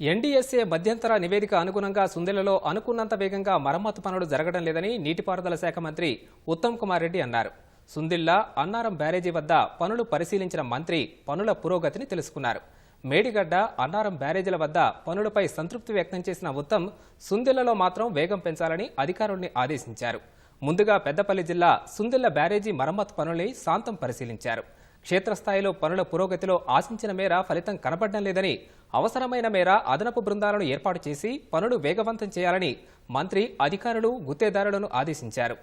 NDSA మధ్యంతర నివేదిక అనుగుణంగా సుందెలలో అనుకున్నంత వేగంగా మరమ్మతు పనులు జరగడం లేదని నీటిపారుదల శాఖ మంత్రి ఉత్తమ్ కుమార్ రెడ్డి అన్నారు. సుందిల్లా అన్నారం బ్యారేజీ వద్ద పనులు పరిశీలించిన మంత్రి పనుల పురోగతిని తెలుసుకున్నారు. మేడిగడ్డ అన్నారం బ్యారేజీల వద్ద పనులపై సంతృప్తి వ్యక్తం చేసిన ఉత్తమ్ సుందిల్లలో మాత్రం వేగం పెంచాలని అధికారుల్ని ఆదేశించారు. ముందుగా పెద్దపల్లి జిల్లా సుందిల్ల బ్యారేజీ మరమ్మతు పనుల్ని శాంతం పరిశీలించారు. క్షేత్రస్థాయిలో పనుల పురోగతిలో ఆశించిన మేర ఫలితం కనపడడం లేదని అవసరమైన మేర అదనపు బృందాలను ఏర్పాటు చేసి పనులు వేగవంతం చేయాలని మంత్రి అధికారులు గుత్తేదారులను ఆదేశించారు.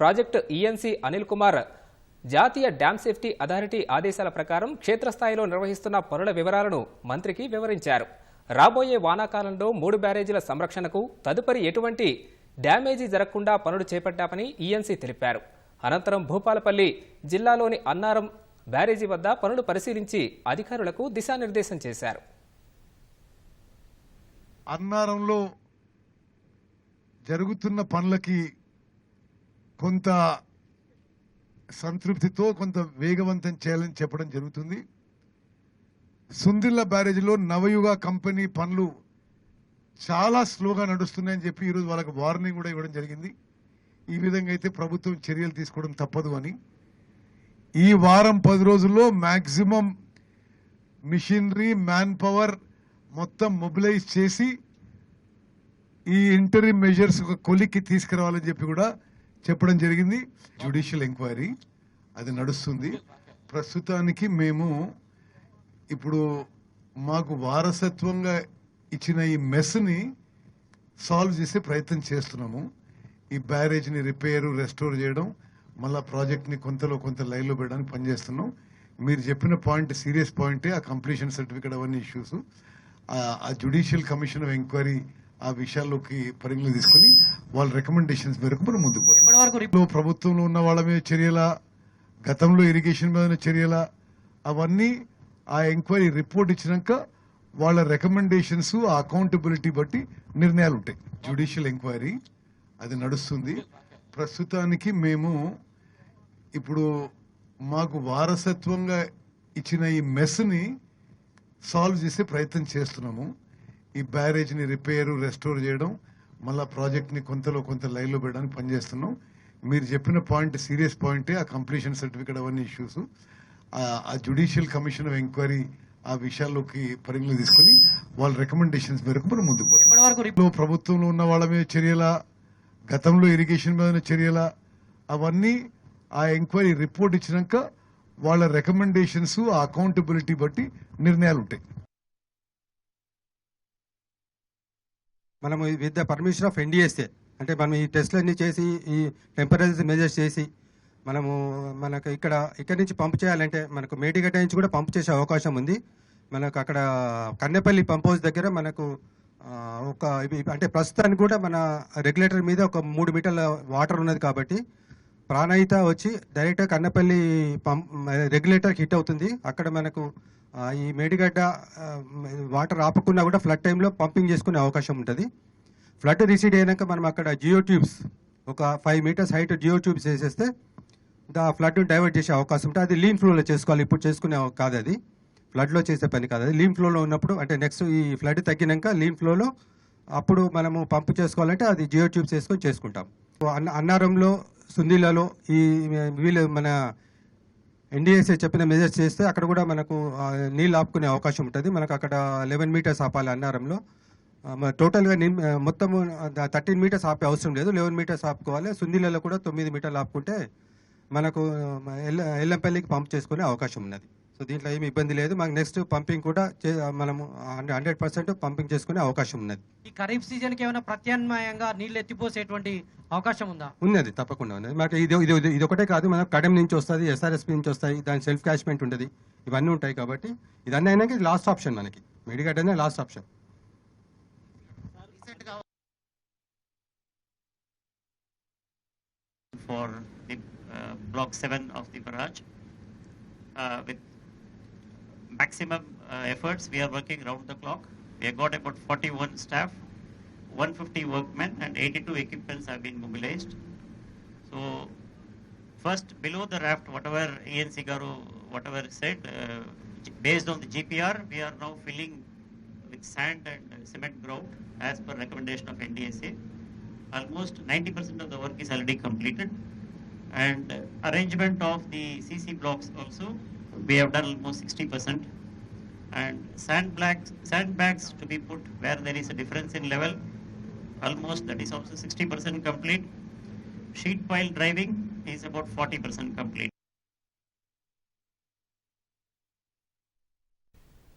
ప్రాజెక్టు ఈఎన్సీ అనిల్ కుమార్ జాతీయ డ్యామ్ సేఫ్టీ అథారిటీ ఆదేశాల ప్రకారం క్షేత్రస్థాయిలో నిర్వహిస్తున్న పనుల వివరాలను మంత్రికి వివరించారు. రాబోయే వానాకాలంలో మూడు బ్యారేజీల సంరక్షణకు తదుపరి ఎటువంటి డ్యామేజీ జరగకుండా పనులు చేపట్టామని ఈఎన్సీ తెలిపారు. అనంతరం భూపాలపల్లి జిల్లాలోని అన్నారం బ్యారేజీ వద్ద పనులు పరిశీలించి అధికారులకు దిశానిర్దేశం చేశారు. అన్నారంలో జరుగుతున్న పనులకి కొంత సంతృప్తితో కొంత వేగవంతం చేయాలని చెప్పడం జరుగుతుంది. సుందిల్ల బ్యారేజీలో నవయుగ కంపెనీ పనులు చాలా స్లోగా నడుస్తున్నాయని చెప్పి ఈరోజు వాళ్ళకి వార్నింగ్ కూడా ఇవ్వడం జరిగింది. ఈ విధంగా అయితే ప్రభుత్వం చర్యలు తీసుకోవడం తప్పదు అని. ఈ వారం పది రోజుల్లో మ్యాక్సిమం మిషనరీ మ్యాన్ పవర్ మొత్తం మొబిలైజ్ చేసి ఈ ఇంటరీ మెజర్స్ ఒక కొలిక్కి తీసుకురావాలని చెప్పి కూడా చెప్పడం జరిగింది. జ్యుడిషియల్ ఎంక్వైరీ అది నడుస్తుంది. ప్రస్తుతానికి మేము ఇప్పుడు మాకు వారసత్వంగా ఇచ్చిన ఈ మెస్ని సాల్వ్ చేసే ప్రయత్నం చేస్తున్నాము. ఈ బ్యారేజ్ని రిపేరు రెస్టోర్ చేయడం మళ్ళా ప్రాజెక్ట్ని కొంతలో కొంత లైన్లో పెట్టడానికి పనిచేస్తున్నాం మీరు చెప్పిన పాయింట్ సీరియస్ పాయింటే ఆ కంప్లీషన్ సర్టిఫికేట్ అవన్నీ ఇష్యూస్ ఆ జ్యుడిషియల్ కమిషన్ ఆఫ్ ఎంక్వైరీ ఆ విషయాల్లోకి పరిగణలో తీసుకుని వాళ్ళ రికమెండేషన్స్ మేరకు మనం ముందుకు పోతాం ప్రభుత్వంలో ఉన్న వాళ్ళ మీద చర్యల? గతంలో ఇరిగేషన్ మీద ఉన్న చర్యల? అవన్నీ ఆ ఎంక్వైరీ రిపోర్ట్ ఇచ్చినాక వాళ్ళ రికమెండేషన్స్ ఆ అకౌంటబిలిటీ బట్టి నిర్ణయాలు ఉంటాయి జ్యుడిషియల్ ఎంక్వైరీ అది నడుస్తుంది. ప్రస్తుతానికి మేము ఇప్పుడు మాకు వారసత్వంగా ఇచ్చిన ఈ మెస్ని సాల్వ్ చేసే ప్రయత్నం చేస్తున్నాము. ఈ బ్యారేజ్ని రిపేర్ రెస్టోర్ చేయడం మళ్ళా ప్రాజెక్ట్ని కొంతలో కొంత లైన్లో పెట్టడానికి పనిచేస్తున్నాం. మీరు చెప్పిన పాయింట్ సీరియస్ పాయింటే ఆ కంప్లీషన్ సర్టిఫికేట్ అవన్నీ ఇష్యూస్ ఆ జ్యుడిషియల్ కమిషన్ ఆఫ్ ఎంక్వైరీ ఆ విషయాల్లోకి పరిగణలో తీసుకుని వాళ్ళ రికమెండేషన్స్ మేరకు మనం ముందుకు పోతాం. ప్రభుత్వంలో ఉన్న వాళ్ళ మీద చర్యల గతంలో ఇరిగేషన్ మీద చర్యల అవన్నీ ఆ ఎంక్వైరీ రిపోర్ట్ ఇచ్చినాక వాళ్ళ రికమెండేషన్స్ ఆ అకౌంటబిలిటీ బట్టి నిర్ణయాలు ఉంటాయి. మనము with the permission of NDSA అంటే మనం ఈ టెస్ట్లన్నీ చేసి ఈ టెంపరేచర్ మెజర్స్ చేసి మనము మనకు ఇక్కడ ఇక్కడ నుంచి పంప్ చేయాలంటే మనకు మేడిగడ్డ నుంచి కూడా పంప్ చేసే అవకాశం ఉంది. మనకు అక్కడ కన్నెపల్లి పంప్ హౌస్ దగ్గర మనకు ఒక అంటే ప్రస్తుతానికి కూడా మన రెగ్యులేటర్ మీద ఒక మూడు మీటర్ల వాటర్ ఉన్నది కాబట్టి ప్రాణహిత వచ్చి డైరెక్ట్గా కన్నపల్లి పంప్ రెగ్యులేటర్ హిట్ అవుతుంది. అక్కడ మనకు ఈ మేడిగడ్డ వాటర్ ఆపకుండా కూడా ఫ్లడ్ టైంలో పంపింగ్ చేసుకునే అవకాశం ఉంటుంది. ఫ్లడ్ రిసీడ్ అయినాక మనం అక్కడ జియో ట్యూబ్స్ ఒక five metres height geo tubes వేసేస్తే దా ఫ్లడ్ డైవర్ట్ చేసే అవకాశం ఉంటుంది. అది లీన్ ఫ్లోలో చేసుకోవాలి. ఇప్పుడు చేసుకునే కాదు అది. ఫ్లడ్లో చేసే పని కాదు అది. లీన్ ఫ్లోలో ఉన్నప్పుడు అంటే నెక్స్ట్ ఈ ఫ్లడ్ తగ్గినాక లీన్ ఫ్లోలో అప్పుడు మనము పంపు చేసుకోవాలంటే అది జియో ట్యూబ్స్ వేసుకొని చేసుకుంటాం. అన్న అన్నారంలో సుందీలలో ఈ వీళ్ళు మన ఎన్డీఎస్ఏ చెప్పిన మెజర్స్ చేస్తే అక్కడ కూడా మనకు నీళ్ళు ఆపుకునే అవకాశం ఉంటుంది. మనకు అక్కడ లెవెన్ మీటర్స్ ఆపాలి అన్నారంలో. టోటల్గా మొత్తము థర్టీన్ మీటర్స్ ఆపే అవసరం లేదు. Eleven metres ఆపుకోవాలి. సుందీలలో కూడా తొమ్మిది మీటర్లు ఆపుకుంటే మనకు ఎల్ల ఎల్లంపల్లికి పంప్ చేసుకునే అవకాశం ఉన్నది. సో దీంట్లో ఏమి ఇబ్బంది లేదు. మనకు నెక్స్ట్ పంపింగ్ కూడా చే- మనము హండ్రెడ్ పర్సెంట్ పంపింగ్ చేసుకునే అవకాశం ఉన్నది. ఈ ఖరీఫ్ సీజన్కి ఏమైనా ప్రత్యామ్నాయంగా నీళ్ళు ఎత్తిపోసేటువంటి అవకాశం ఉందా? ఉన్నది తప్పకుండా ఉన్నది. మనకి ఇది ఇది ఇది- ఒకటే కాదు మనకు కడెం నుంచి వస్తుంది ఎస్ఆర్ఎస్పి నుంచి వస్తాయి దాని సెల్ఫ్ క్యాష్మెంట్ ఉంటుంది. ఇవన్నీ ఉంటాయి కాబట్టి ఇదన్నీ అయినాక లాస్ట్ ఆప్షన్ మనకి. మెడిగడ్డనే last option for the uh, block 7 of the barrage. Maximum uh, efforts, we are working round the clock. We have got about 41 staff, 150 workmen, and 82 equipments have been mobilized. So, first below the raft, whatever ENC Garu, whatever said, uh, based on the GPR, we are now filling with sand and cement grout as per recommendation of NDSA. Almost 90% of the work is already completed. And uh, arrangement of the CC blocks also, we have done almost 60%. And sand blacks, sandbags to be put where there is a difference in level, almost that is also 60% complete. Sheet pile driving is about 40% complete.